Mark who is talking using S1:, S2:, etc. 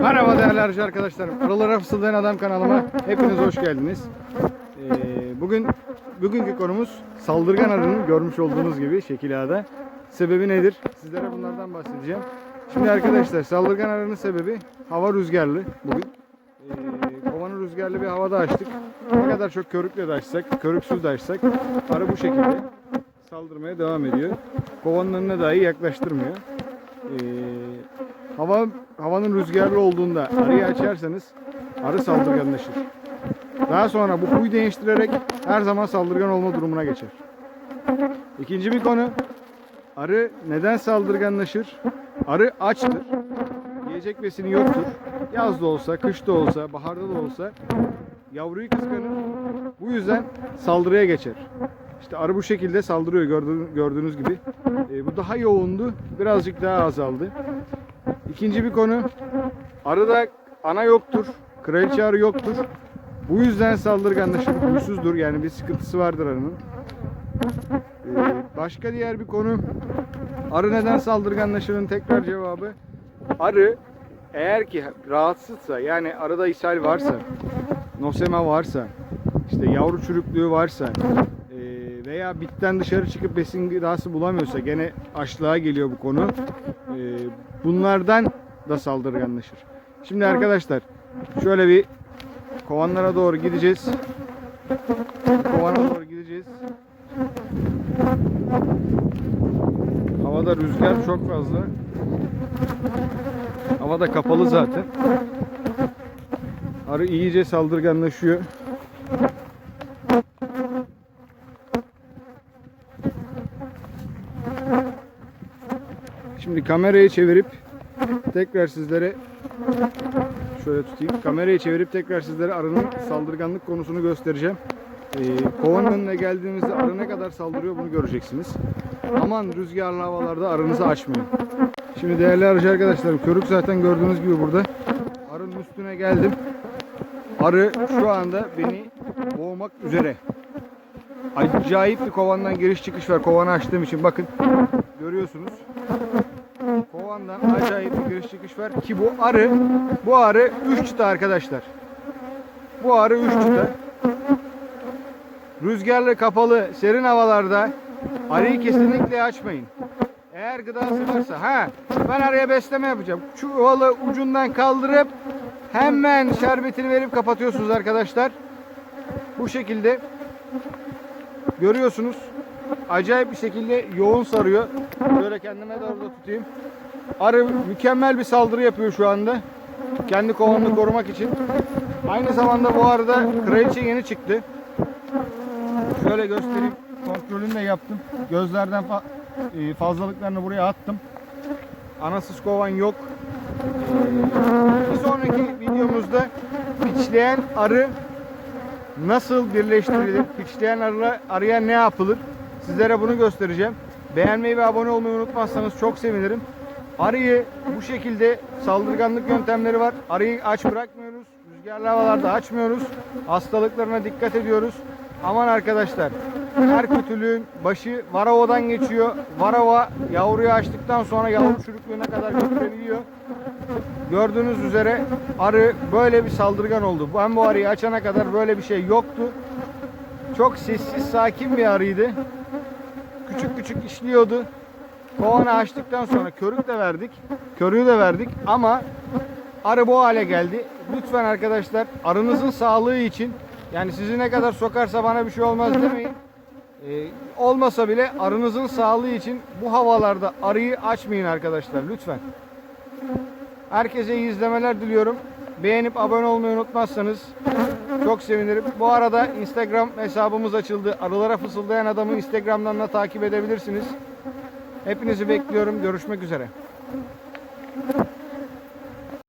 S1: Merhaba değerli arıcı arkadaşlarım. Arılara fısıldayan adam kanalıma hepiniz hoş geldiniz. Ee, bugün bugünkü konumuz saldırgan arının görmüş olduğunuz gibi şekil A'da. Sebebi nedir? Sizlere bunlardan bahsedeceğim. Şimdi arkadaşlar saldırgan arının sebebi hava rüzgarlı bugün. Ee, kovanı rüzgarlı bir havada açtık. Ne kadar çok körükle de açsak, körüksüz de açsak arı bu şekilde saldırmaya devam ediyor. Kovanın önüne dahi yaklaştırmıyor. Ee, hava havanın rüzgarlı olduğunda arıyı açarsanız arı saldırganlaşır. Daha sonra bu huy değiştirerek her zaman saldırgan olma durumuna geçer. İkinci bir konu arı neden saldırganlaşır? Arı açtır. Yiyecek besini yoktur. Yaz da olsa, kış da olsa, baharda da olsa yavruyu kıskanır. Bu yüzden saldırıya geçer. İşte arı bu şekilde saldırıyor gördüğünüz, gibi. Ee, bu daha yoğundu. Birazcık daha azaldı. İkinci bir konu. Arıda ana yoktur. Kraliçe arı yoktur. Bu yüzden saldırganlaşır. Huysuzdur. Yani bir sıkıntısı vardır arının. Ee, başka diğer bir konu. Arı neden saldırganlaşırın tekrar cevabı. Arı eğer ki rahatsızsa yani arada ishal varsa, nosema varsa, işte yavru çürüklüğü varsa veya bitten dışarı çıkıp besin gıdası bulamıyorsa gene açlığa geliyor bu konu. E, bunlardan da saldırganlaşır. Şimdi arkadaşlar şöyle bir kovanlara doğru gideceğiz. Kovana doğru gideceğiz. Havada rüzgar çok fazla. Havada kapalı zaten. Arı iyice saldırganlaşıyor. Şimdi kamerayı çevirip tekrar sizlere şöyle tutayım. Kamerayı çevirip tekrar sizlere arının saldırganlık konusunu göstereceğim. Ee, kovanın önüne geldiğimizde arı ne kadar saldırıyor bunu göreceksiniz. Aman rüzgarlı havalarda arınızı açmayın. Şimdi değerli arıcı arkadaşlarım körük zaten gördüğünüz gibi burada. Arının üstüne geldim. Arı şu anda beni boğmak üzere. Acayip bir kovandan giriş çıkış var. Kovanı açtığım için bakın görüyorsunuz. Kovandan acayip bir giriş çıkış var ki bu arı bu arı 3 çıta arkadaşlar. Bu arı 3 çıta. Rüzgarlı, kapalı, serin havalarda arıyı kesinlikle açmayın. Eğer gıdası varsa ha ben araya besleme yapacağım. Çuvalı ucundan kaldırıp hemen şerbetini verip kapatıyorsunuz arkadaşlar. Bu şekilde görüyorsunuz. Acayip bir şekilde yoğun sarıyor. Böyle kendime doğru da tutayım. Arı mükemmel bir saldırı yapıyor şu anda. Kendi kovanını korumak için. Aynı zamanda bu arada kraliçe yeni çıktı. Şöyle göstereyim. Kontrolünü de yaptım. Gözlerden fa- e, fazlalıklarını buraya attım. Anasız kovan yok. Bir sonraki videomuzda piçleyen arı nasıl birleştirilir? Piçleyen arı, arıya ne yapılır? Sizlere bunu göstereceğim. Beğenmeyi ve abone olmayı unutmazsanız çok sevinirim. Arıyı bu şekilde saldırganlık yöntemleri var. Arıyı aç bırakmıyoruz. Rüzgarlı havalarda açmıyoruz. Hastalıklarına dikkat ediyoruz. Aman arkadaşlar her kötülüğün başı Varava'dan geçiyor. Varava yavruyu açtıktan sonra yavru çürüklüğüne kadar götürebiliyor. Gördüğünüz üzere arı böyle bir saldırgan oldu. Ben bu arıyı açana kadar böyle bir şey yoktu. Çok sessiz sakin bir arıydı. Küçük küçük işliyordu. Kovanı açtıktan sonra körük de verdik. Körüğü de verdik ama arı bu hale geldi. Lütfen arkadaşlar arınızın sağlığı için yani sizi ne kadar sokarsa bana bir şey olmaz demeyin. Ee, olmasa bile arınızın sağlığı için bu havalarda arıyı açmayın arkadaşlar lütfen. Herkese iyi izlemeler diliyorum. Beğenip abone olmayı unutmazsanız çok sevinirim. Bu arada Instagram hesabımız açıldı. Arılara fısıldayan adamı Instagram'dan da takip edebilirsiniz. Hepinizi bekliyorum. Görüşmek üzere.